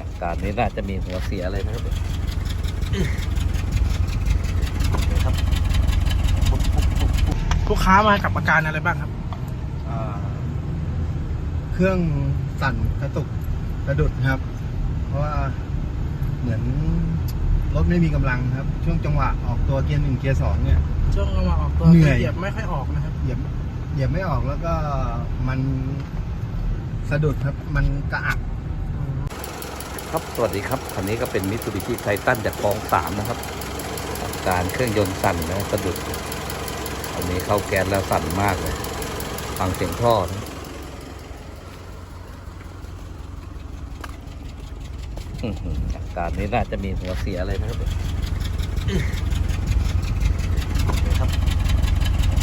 อาการนี้น่าจะมีหัวเสียอะไรนะครับนครับลูกค้ามากับอาการอะไรบ้างครับ เครื่องสั่นกระตุกกระดุดครับ เพราะว่าเหมือนรถไม่มีกำลังครับ ช่วงจังหวะออกตัวเกียร์หนึ่งเกียร์สองเนี่ย ช่วงระหว่างออกตัวเหนื่อยเหยียบไม่ค่อยออกนะครับเหยียบเหยียบไม่ออกแล้วก็มันสะดุดครับ มันกระอัก ครับ สวัสดีครับ คันนี้ก็เป็นมิตซูบิชิไททันจากกองสามนะครับ การเครื่องยนต์สั่นนะสะดุดอันนี้เข้าแก๊สแล้วสั่นมากเลย ฟังเสียงท่อนะอาการนี้น่าจะมีหัวเสียอะไรนะครับครับ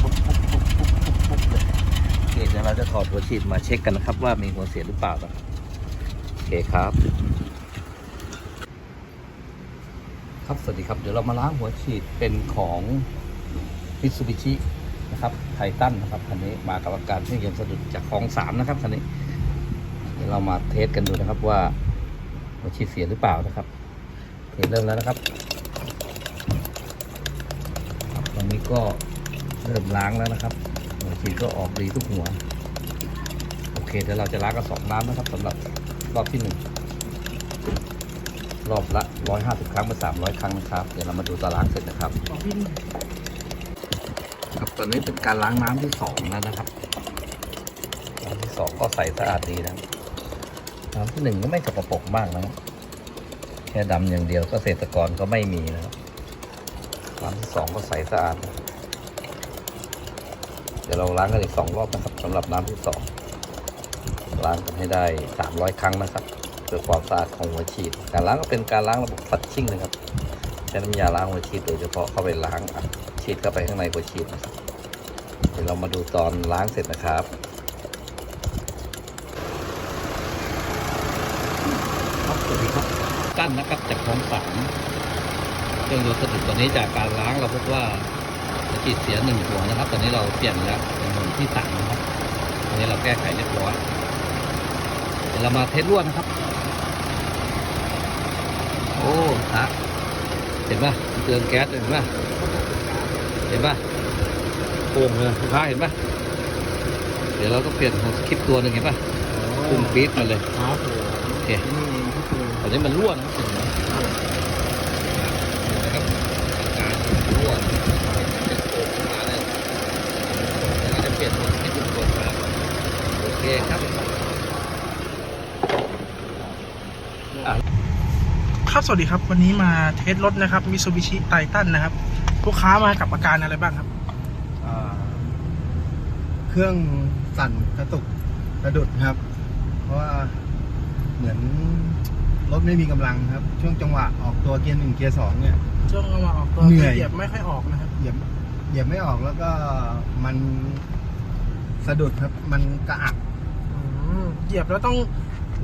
ปุ๊บปุ๊บปุ๊บปุ๊บปุ๊บเลยโอเคเดี๋ยวเราจะถอดหัวฉีดมาเช็คกันนะครับ ว่ามีหัวเสียหรือเปล่านะครับโอเคครับ ครับ สวัสดีครับ เดี๋ยวเรามาล้างหัวฉีดเป็นของ Mitsubishi นะครับไททันนะครับคันนี้มากับอาการเครื่องยนต์สะดุดจากคลองสามนะครับคันนี้ เดี๋ยวเรามาเทสกันดูนะครับว่าหัวฉีดเสียหรือเปล่านะครับเทสเริ่มแล้วนะครับครับตอนนี้ก็เริ่มล้างแล้วนะครับหัวฉีดก็ออกดีทุกหัว โอเคเดี๋ยวเราจะล้างกระสอบน้ำนะครับสำหรับรอบที่หนึ่ง รอบละ 150 ครั้งเป็น300 ครั้งนะครับ เดี๋ยวเรามาดูตารางเสร็จนะครับครับตอนนี้เป็นการล้างน้ำที่สองแล้วนะครับน้ำที่สองก็ใสสะอาดดีนะน้ำที่หนึ่งก็ไม่สกปรกมากนะแค่ดำอย่างเดียวกเกษตรกรก็ไม่มีนะครับน้ำที่สองก็ใสสะอาด เดี๋ยวเราล้างกันอีกสองรอบนะครับสำหรับน้ำที่สองล้างกันให้ได้ 300 ครั้งนะครับ พื่อความสะอาดของหัวฉีด การล้างก็เป็นการล้างระบบฟัดชิ่งนะครับใช้น้ำยาล้างหัวฉีดโดยเฉพาะเข้าไปล้างอัดฉีดเข้าไปข้างในหัวฉีดนะครับเดี๋ยวเรามาดูตอนล้างเสร็จนะครับสวัสดีครับกั้นนะครับจากคลองสามเครื่องยนต์สะดุดตัวนี้จากการล้างเราพบว่าหัวฉีดเสียหนึ่งหัวนะครับ ตอนนี้เราเปลี่ยนแล้วเป็นหัวที่สามนะครับตอนนี้เราแก้ไขเรียบร้อยเดี๋ยวเรามาเทสรวดนะครับ โอ้ฮะเห็นป่ะมันเตือนแก๊สเห็นป่ะเห็นป่ะโป่งเลยลูกค้าเห็นป่ะเดี๋ยวเราก็เปลี่ยนหัวคลิปตัวหนึ่งเห็นป่ะปุ่มปี๊ดมาเลยครับผมโอเคนี่เองที่คือตอนนี้มันรั่วนะครับเห็นไหมนะครับการรั่วเป็นโป่งขึ้นมาเลยเดี๋ยวเราจะเปลี่ยนหัวคลิปตัวครับโอเคครับอะ ครับสวัสดีครับ วันนี้มาเทสรถนะครับมิ t ซูบิชิไททันนะครับลูกค้ามากับอาการอะไรบ้างครับอ่าเครื่องสั่นกระตุกกระดุดครับ เพราะว่าเหมือนรถไม่มีกำลังครับ ช่วงจังหวะออกตัวเกียร์หนึ่งเกียร์สองเนี่ย ช่วงระหว่างออกตัวเหนื่อย เหยียบไม่ค่อยออกนะครับ เหยียบเหยียบไม่ออกแล้วก็มันสะดุดครับ มันกระอักอืมเหยียบแล้วต้อง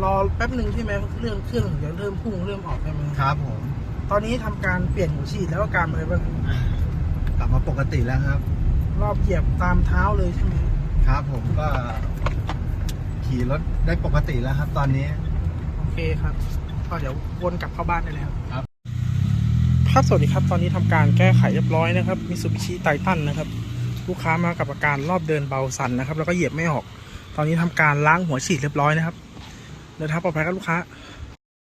รอแป๊บหนึ่งใช่ไหมเรื่องเครื่องถึงจะเริ่มพุ่งเริ่มออกใช่ไหมครับผมตอนนี้ทำการเปลี่ยนหัวฉีดแล้วอาการเป็นอะไรบ้างกลับมาปกติแล้วครับ รอบเหยียบตามเท้าเลยใช่ไหมครับผมก็ ขี่รถได้ปกติแล้วครับ ตอนนี้ โอเคครับก็เดี๋ยววนกลับเข้าบ้านได้เลยครับครับ ครับสวัสดีครับ ตอนนี้ทำการแก้ไขเรียบร้อยนะครับมิ t ซูบิชิไททันนะครับ ลูกค้ามากับอาการรอบเดินเบาสั่นนะครับ แล้วก็เหยียบไม่ออก ตอนนี้ทำการล้างหัวฉีดเรียบร้อยนะครับ เดินทางปลอดภัยครับลูกค้า